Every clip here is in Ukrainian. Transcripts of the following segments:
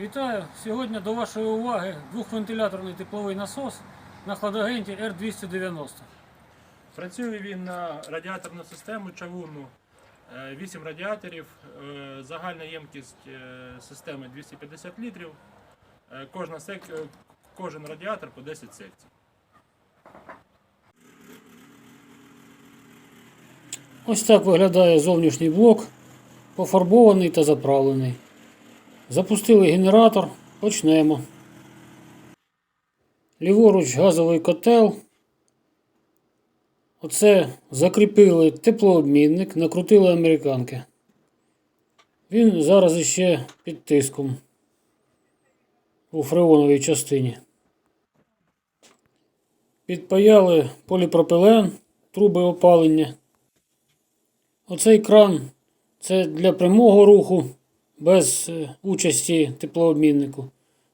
Вітаю! Сьогодні до вашої уваги двохвентиляторний тепловий насос на хладагенті R290. Працює він на радіаторну систему чавунну. 8 радіаторів, е, загальна ємкість е, системи 250 літрів. Е, Кожна сек... е, Кожен радіатор по 10 секцій. Ось так виглядає зовнішній блок, пофарбований та заправлений. Запустили генератор, почнемо. Ліворуч газовий котел. Оце закріпили теплообмінник, накрутили американки. Він зараз іще під тиском у фреоновій частині. Підпаяли поліпропилен, труби опалення. Оцей кран це для прямого руху без е, участі теплообміннику.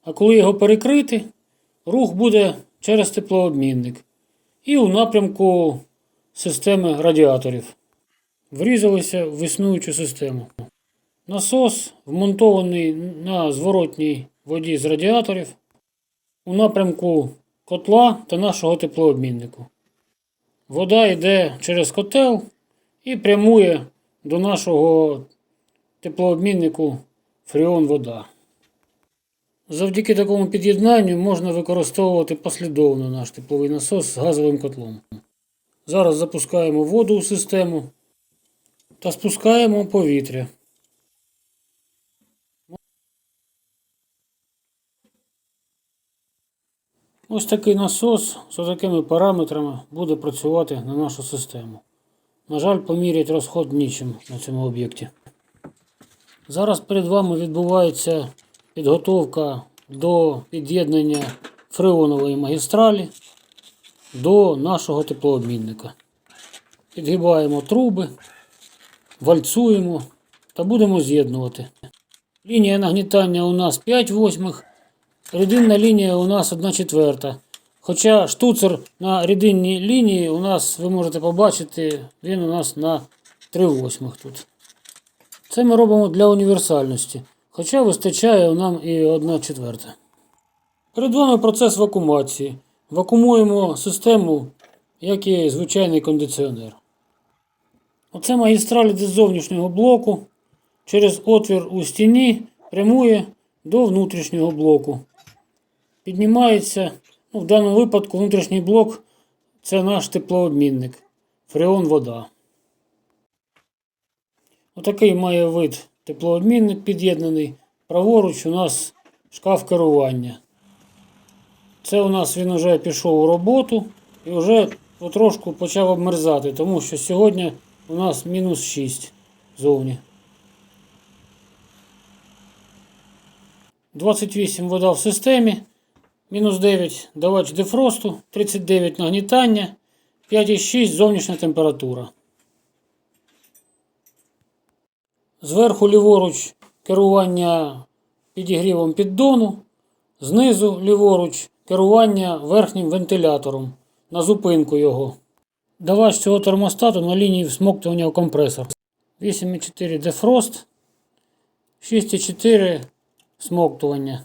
А коли його перекрити, рух буде через теплообмінник і у напрямку системи радіаторів. Врізалися в існуючу систему. Насос вмонтований на зворотній воді з радіаторів у напрямку котла та нашого теплообміннику. Вода йде через котел і прямує до нашого теплообміннику фреон вода. Завдяки такому під'єднанню можна використовувати послідовно наш тепловий насос з газовим котлом. Зараз запускаємо воду у систему та спускаємо повітря. Ось такий насос з такими параметрами буде працювати на нашу систему. На жаль, поміряти розход нічим на цьому об'єкті. Зараз перед вами відбувається підготовка до під'єднання фреонової магістралі до нашого теплообмінника. Підгибаємо труби, вальцуємо та будемо з'єднувати. Лінія нагнітання у нас 5 восьмих, рідинна лінія у нас 1 четверта. Хоча штуцер на рідинній лінії у нас, ви можете побачити, він у нас на 3 восьмих тут. Це ми робимо для універсальності. Хоча вистачає нам і 1 четверта. Перед вами процес вакуумації. Вакуумуємо систему, як і звичайний кондиціонер. Оце магістраль з зовнішнього блоку. Через отвір у стіні прямує до внутрішнього блоку. Піднімається, ну, в даному випадку внутрішній блок це наш теплообмінник. Фреон вода. Отакий має вид теплообмінник під'єднаний. Праворуч у нас шкаф керування. Це у нас він вже пішов у роботу і вже потрошку почав обмерзати, тому що сьогодні у нас мінус 6 зовні. 28 вода в системі, мінус 9 давач дефросту, 39 нагнітання, 5,6 зовнішня температура. Зверху ліворуч керування підігрівом піддону, знизу ліворуч керування верхнім вентилятором на зупинку його. Давач цього термостату на лінії всмоктування в компресор. 8,4 дефрост, 6,4 смоктування.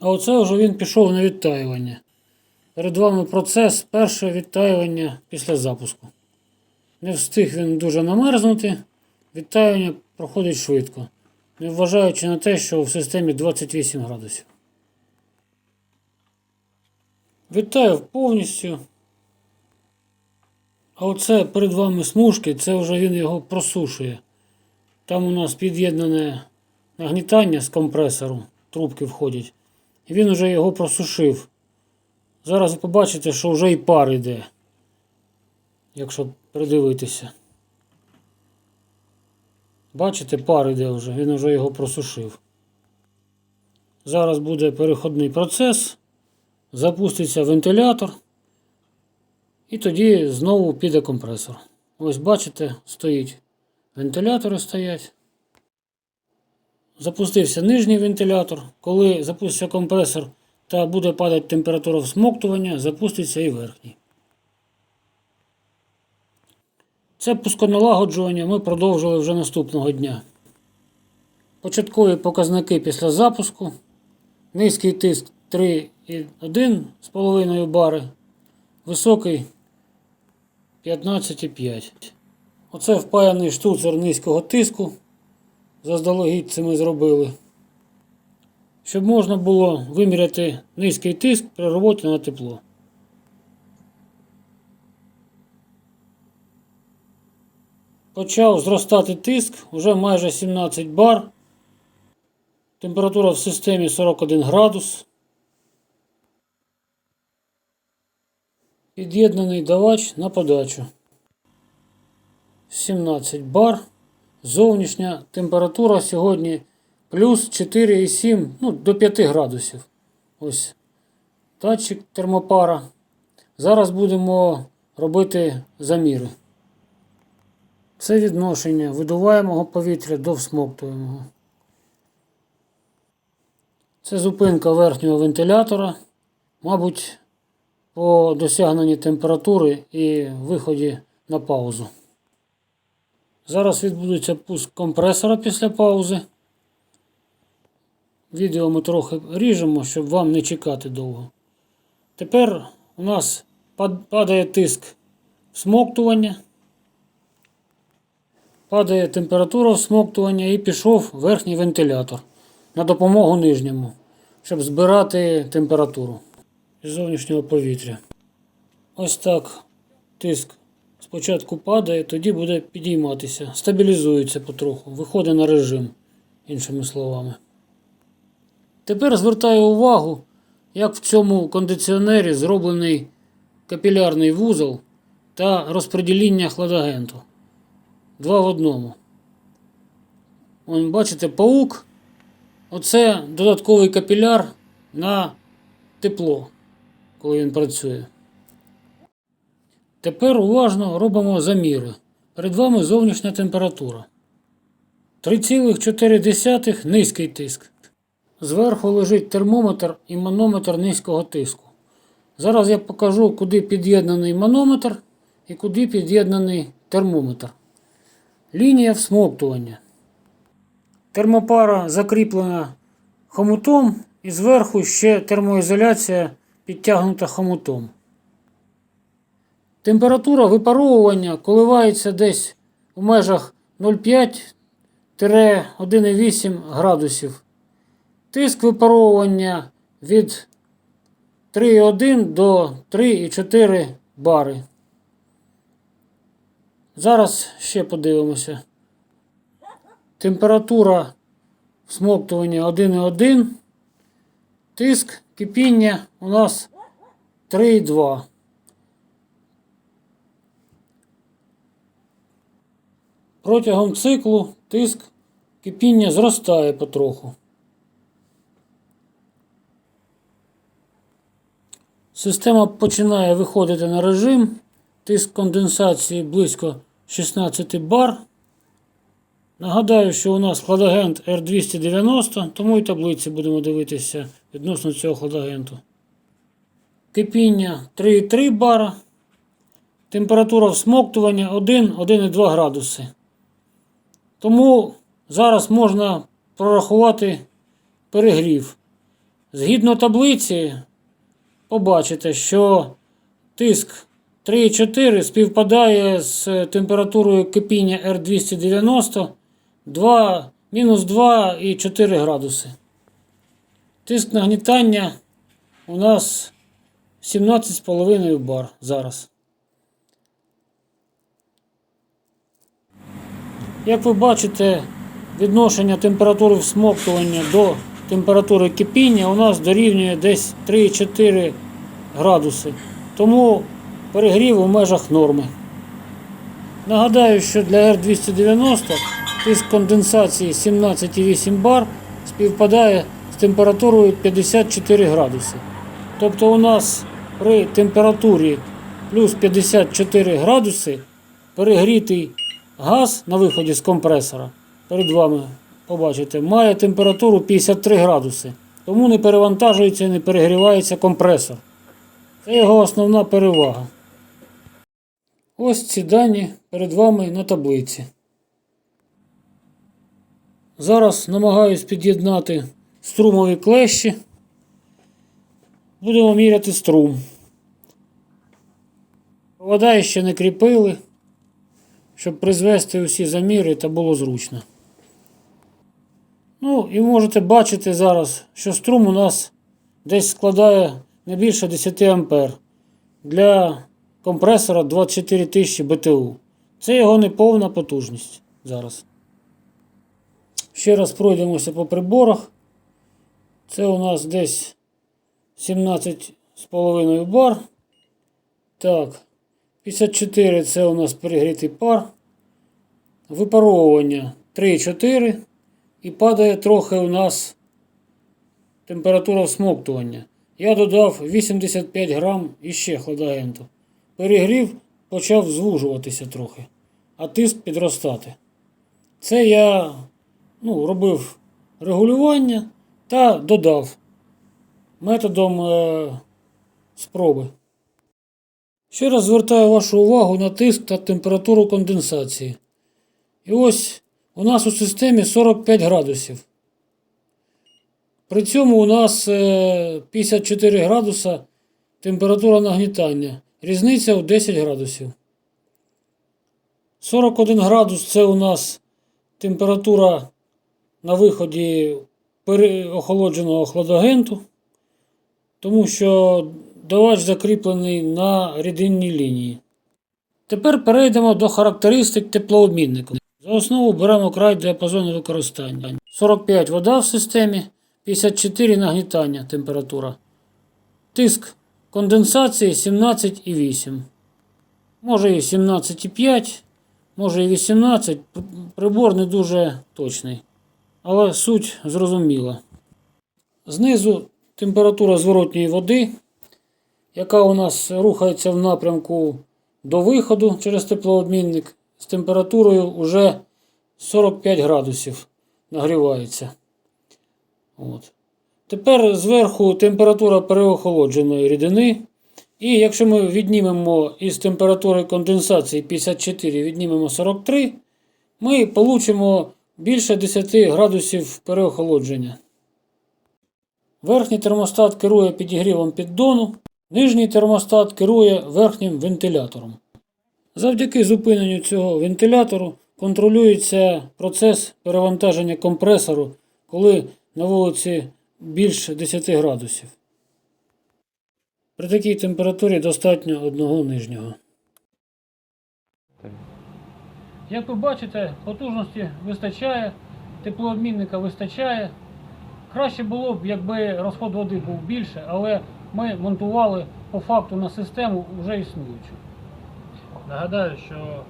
А оце вже він пішов на відтаювання. Перед вами процес першого відтаювання після запуску. Не встиг він дуже намерзнути. Відтаювання проходить швидко, не вважаючи на те, що в системі 28 градусів. Відтаяв повністю. А оце перед вами смужки, це вже він його просушує. Там у нас під'єднане нагнітання з компресору, трубки входять. І він вже його просушив. Зараз ви побачите, що вже і пар йде, якщо придивитися. Бачите, пар йде вже, він вже його просушив. Зараз буде переходний процес, запуститься вентилятор, і тоді знову піде компресор. Ось бачите, стоїть. Вентилятори стоять. Запустився нижній вентилятор. Коли запуститься компресор та буде падати температура всмоктування, запуститься і верхній. Це пусконалагоджування ми продовжили вже наступного дня. початкові показники після запуску. Низький тиск 3,1,5 бари, високий 15,5. Оце впаяний штуцер низького тиску. Заздалегідь це ми зробили. Щоб можна було виміряти низький тиск при роботі на тепло. Почав зростати тиск, вже майже 17 бар. Температура в системі 41 градус. Під'єднаний давач на подачу. 17 бар. Зовнішня температура сьогодні плюс 4,7 ну, до 5 градусів. Ось датчик термопара. Зараз будемо робити заміри. Це відношення видуваємого повітря до всмоктуємого. Це зупинка верхнього вентилятора. Мабуть, по досягненні температури і виході на паузу. Зараз відбудеться пуск компресора після паузи. Відео ми трохи ріжемо, щоб вам не чекати довго. Тепер у нас падає тиск всмоктування. Падає температура всмоктування і пішов верхній вентилятор на допомогу нижньому, щоб збирати температуру із зовнішнього повітря. Ось так тиск спочатку падає, тоді буде підійматися, стабілізується потроху, виходить на режим, іншими словами. Тепер звертаю увагу, як в цьому кондиціонері зроблений капілярний вузол та розподіління хладагенту. Два в одному. Вон, бачите, паук. Оце додатковий капіляр на тепло, коли він працює. Тепер уважно робимо заміри. Перед вами зовнішня температура. 3,4 низький тиск. Зверху лежить термометр і манометр низького тиску. Зараз я покажу, куди під'єднаний манометр і куди під'єднаний термометр. Лінія всмоктування. Термопара закріплена хомутом і зверху ще термоізоляція підтягнута хомутом. Температура випаровування коливається десь у межах 0,5-1,8 градусів. Тиск випаровування від 3,1 до 3,4 бари. Зараз ще подивимося. Температура всмоктування 1,1. Тиск кипіння у нас 3,2. Протягом циклу тиск кипіння зростає потроху. Система починає виходити на режим. Тиск конденсації близько 16 бар. Нагадаю, що у нас хладагент R290, тому і таблиці будемо дивитися відносно цього хладагенту. Кипіння 3,3 бара. Температура всмоктування 1-1,2 градуси. Тому зараз можна прорахувати перегрів. Згідно таблиці, побачите, що тиск 3,4 співпадає з температурою кипіння R290 2, мінус 2,4 градуси. Тиск нагнітання у нас 17,5 бар зараз. Як ви бачите, відношення температури всмоктування до температури кипіння у нас дорівнює десь 3,4 градуси. Тому перегрів у межах норми. Нагадаю, що для R290 тиск конденсації 17,8 бар співпадає з температурою 54 градуси. Тобто у нас при температурі плюс 54 градуси перегрітий газ на виході з компресора перед вами побачите, має температуру 53 градуси. Тому не перевантажується і не перегрівається компресор. Це його основна перевага. Ось ці дані перед вами на таблиці. Зараз намагаюсь під'єднати струмові клещі. Будемо міряти струм. Провода ще не кріпили, щоб призвести усі заміри та було зручно. Ну, і можете бачити зараз, що струм у нас десь складає не більше 10 ампер для компресора 24 тисячі БТУ. Це його неповна потужність зараз. Ще раз пройдемося по приборах. Це у нас десь 17,5 бар. Так, 54 це у нас перегрітий пар. Випаровування 3,4 і падає трохи у нас температура всмоктування. Я додав 85 грам іще хладагенту. Перегрів почав звужуватися трохи, а тиск підростати. Це я ну, робив регулювання та додав методом е, спроби. Ще раз звертаю вашу увагу на тиск та температуру конденсації. І ось у нас у системі 45 градусів. При цьому у нас е, 54 градуса температура нагнітання. Різниця у 10 градусів. 41 градус це у нас температура на виході охолодженого хладагенту, тому що давач закріплений на рідинній лінії. Тепер перейдемо до характеристик теплообмінника. За основу беремо край діапазону використання. 45 вода в системі, 54 нагнітання температура. Тиск конденсації 17,8. Може і 17,5, може і 18. Прибор не дуже точний. Але суть зрозуміла. Знизу температура зворотньої води, яка у нас рухається в напрямку до виходу через теплообмінник з температурою уже 45 градусів нагрівається. От. Тепер зверху температура переохолодженої рідини. І якщо ми віднімемо із температури конденсації 54, віднімемо 43, ми получимо більше 10 градусів переохолодження. Верхній термостат керує підігрівом піддону, нижній термостат керує верхнім вентилятором. Завдяки зупиненню цього вентилятору контролюється процес перевантаження компресору, коли на вулиці більше 10 градусів. При такій температурі достатньо одного нижнього. Як ви бачите, потужності вистачає, теплообмінника вистачає. Краще було б, якби розход води був більше, але ми монтували по факту на систему вже існуючу. Нагадаю, що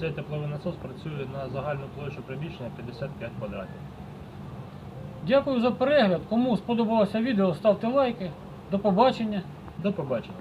цей тепловий насос працює на загальну площу приміщення 55 квадратів. Дякую за перегляд. Кому сподобалося відео, ставте лайки. До побачення. До побачення.